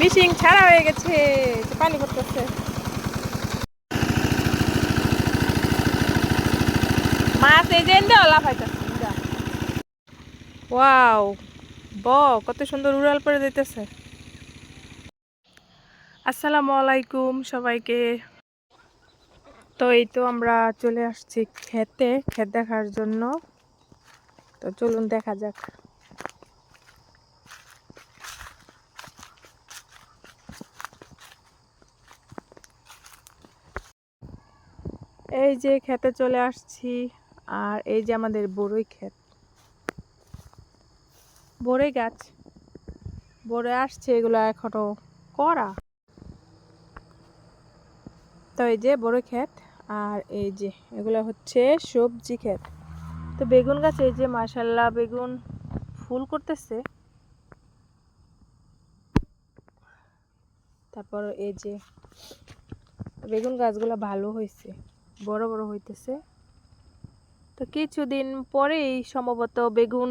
Missing ছাড়া হয়ে গেছে পানি পড়তেছে। মাছ এই যে ওয়াও ব কত সুন্দর উড়াল পরে দিতেছে আসসালামু আলাইকুম সবাইকে। তো এই তো আমরা চলে আসছি খেতে ক্ষেত দেখার জন্য। তো চলুন দেখা যাক। এই যে খেতে চলে আসছি, আর এই যে আমাদের বড়ই ক্ষেত। বড়ই গাছ। বড়ে আসছে এগুলো এখনও করা। তো এই যে বড় ক্ষেত, আর এই যে এগুলো হচ্ছে সবজি ক্ষেত। তো বেগুন গাছ, এই যে মাসাল্লাহ বেগুন ফুল করতেছে। তারপর এই যে বেগুন গাছগুলো ভালো হয়েছে। বড় বড় হইতেছে। তো কিছুদিন পরেই সম্ভবত বেগুন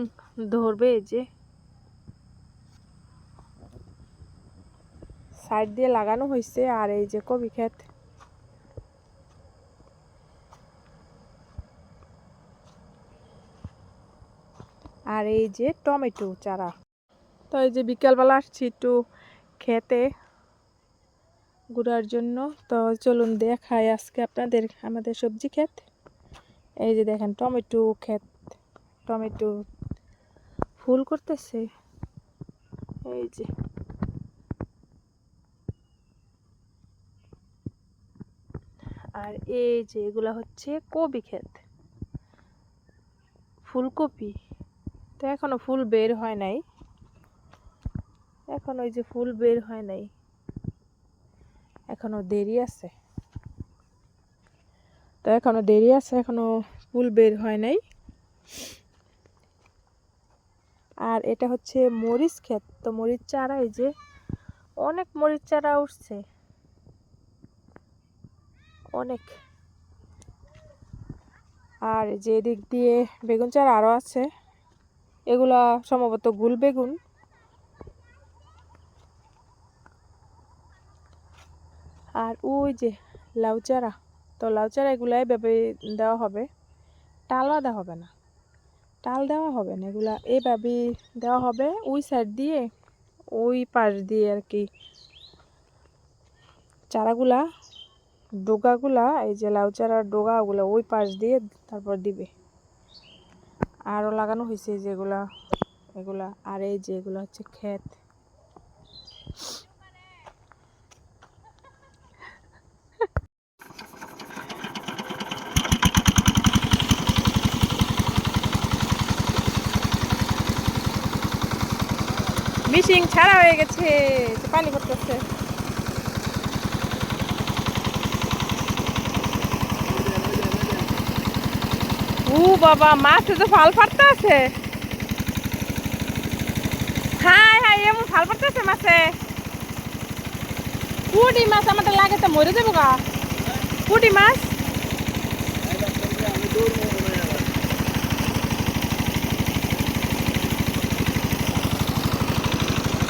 ধরবে যে। সাইড দিয়ে লাগানো হয়েছে আর এই যে কবি ক্ষেত। আর এই যে টমেটো চারা। তো এই যে বিকালবেলা আসছি একটু খেতে। ঘুরার জন্য। তো চলুন দেখাই আজকে আপনাদের আমাদের সবজি ক্ষেত। এই যে দেখেন, টমেটো ক্ষেত, টমেটো ফুল করতেছে। এই যে। আর এই যে এগুলা হচ্ছে কবি ক্ষেত। ফুলকপি। তো এখনও ফুল বের হয় নাই। এখন ওই যে ফুল বের হয় নাই। এখনও দেরি আছে। তো এখনও দেরি আছে, এখনও ফুল বের হয় নাই। আর এটা হচ্ছে মরিচ ক্ষেত। তো মরিচ চারা, এই যে অনেক মরিচ চারা উঠছে। অনেক। আর যে দিক দিয়ে বেগুন চারা আরও আছে। এগুলা সম্ভবত গুল বেগুন। আর ওই যে লাউ চারা, তো লাউ চারা এগুলো এভাবে দেওয়া হবে। টাল বাঁধা হবে না। টাল দেওয়া হবে না, এগুলা এভাবে দেওয়া হবে। ওই সাইড দিয়ে, ওই পাশ দিয়ে আর কি চারাগুলা, ডোগাগুলা, এই যে লাউ চারার ডোগাগুলো ওই পাশ দিয়ে তারপর দিবে। আরও লাগানো হয়েছে যেগুলা, এগুলা আর এই যে এগুলো হচ্ছে ক্ষেত। মিশিং ছাড়া হয়ে গেছে পানি পড়তেছে। ও বাবা মাছ তো ফাল ফাটতে আছে। হাই হাই এমন ফাল ফাটতে আছে মাছে। পুটি মাছ আমাদের লাগে তো মরে যাব গা। পুটি মাছ?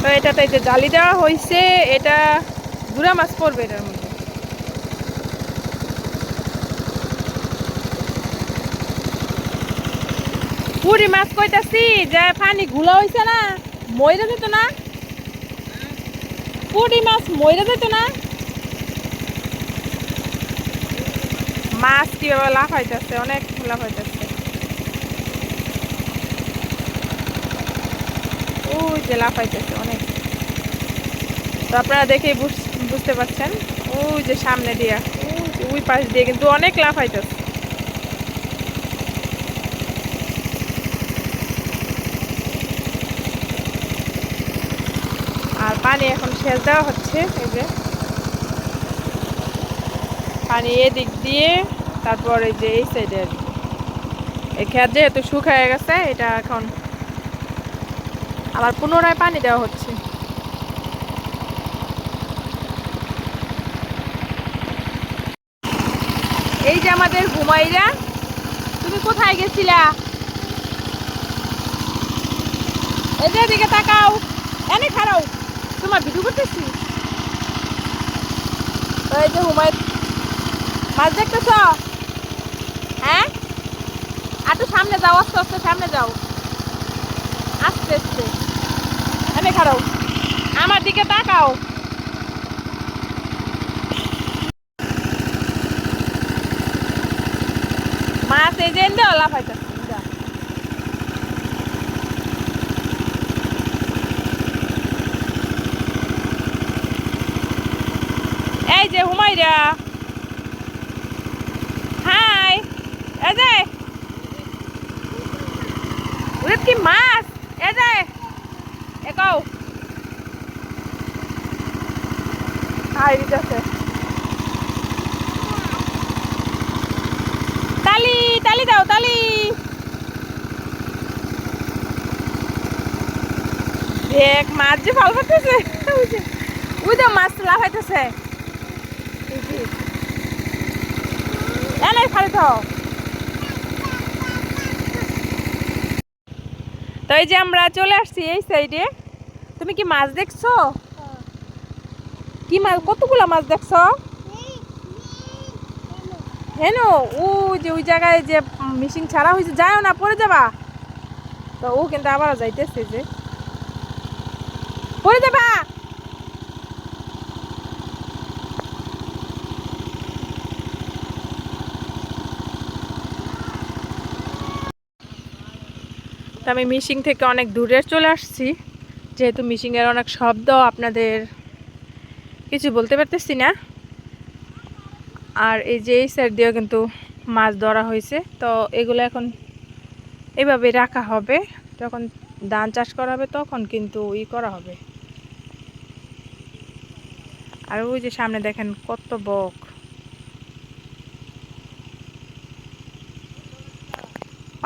তো এটাতে যে জালি দেওয়া হয়েছে এটা গুড়া মাছ পড়বে এটার মধ্যে। পুরি মাছ কইতাছি, যে পানি ঘুলা হইছে না, মইরা যেত না। পুরি মাছ মইরা যেত না। মাছ কীভাবে লাফাইতেছে, অনেক লাফাইতেছে ওই যে লাফাইতেছে অনেক। তো আপনারা দেখেই বুঝ- বুঝতে পারছেন। ওই যে সামনে দিয়া, ওই পাশ দিয়ে কিন্তু অনেক লাফাইতেছে। আর পানি এখন সেচ দেওয়া হচ্ছে, এই যে। পানি এদিক দিয়ে, তারপর যে এই সাইডে এই খেত যেহেতু শুকায় গেছে, এটা এখন আবার পুনরায় পানি দেওয়া হচ্ছে। এই যে আমাদের ঘুমাইরা তুমি কোথায় গেছিলা? এই যে এদিকে তাকাও, এনে খারাও, তোমার ভিডিও করতেছি। তো এই যে হুমায় মাছ দেখতেছ? হ্যাঁ? আর একটু সামনে যাও, আস্তে আস্তে সামনে যাও। আস্তে আস্তে এনে খাড়াও আমার দিকে তাকাও। মাছ এই যে এনে লাফাইতেছে এই যে হুমাইরা হাই। এই যে। কি মাছ? এই যে একাও দিতেছে তালি তালি দাও তালি দেখ মাছ যে ভালো করতেছে ওই তো মাছ লাফাইতেছে এনে খালি থাও তো এই যে আমরা চলে আসছি এই সাইডে তুমি কি মাছ দেখছ? কি মাছ, কতগুলো মাছ দেখছ? হেন ও যে ওই জায়গায় যে মিশিং ছাড়া হয়েছে যাও না পরে যাবা। তো ও কিন্তু আবার যাইতেছে যে। পরে যাবা? তো আমি মিশিং থেকে অনেক দূরে চলে আসছি। যেহেতু মিশিংয়ের অনেক শব্দ, আপনাদের কিছু বলতে পারতেছি না। আর এই যে এই সাইড দিয়েও কিন্তু মাছ ধরা হয়েছে। তো এগুলো এখন এভাবে রাখা হবে। যখন ধান চাষ করা হবে, তখন কিন্তু ই করা হবে। আর ওই যে সামনে দেখেন কত বক।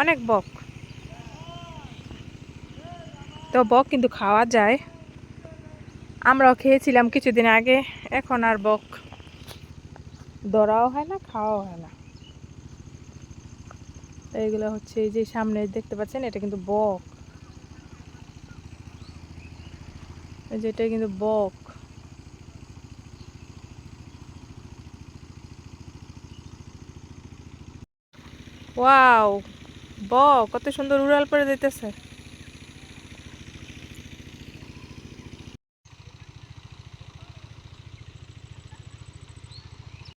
অনেক বক। তো বক কিন্তু খাওয়া যায়। আমরাও খেয়েছিলাম কিছুদিন আগে, এখন আর বক ধরাও হয় না, খাওয়াও হয় না। এইগুলো হচ্ছে এই যে সামনে দেখতে পাচ্ছেন, এটা কিন্তু বক। এই যে এটা কিন্তু বক। ওয়াও, বক, কত সুন্দর উড়াল পরে দিতেছে।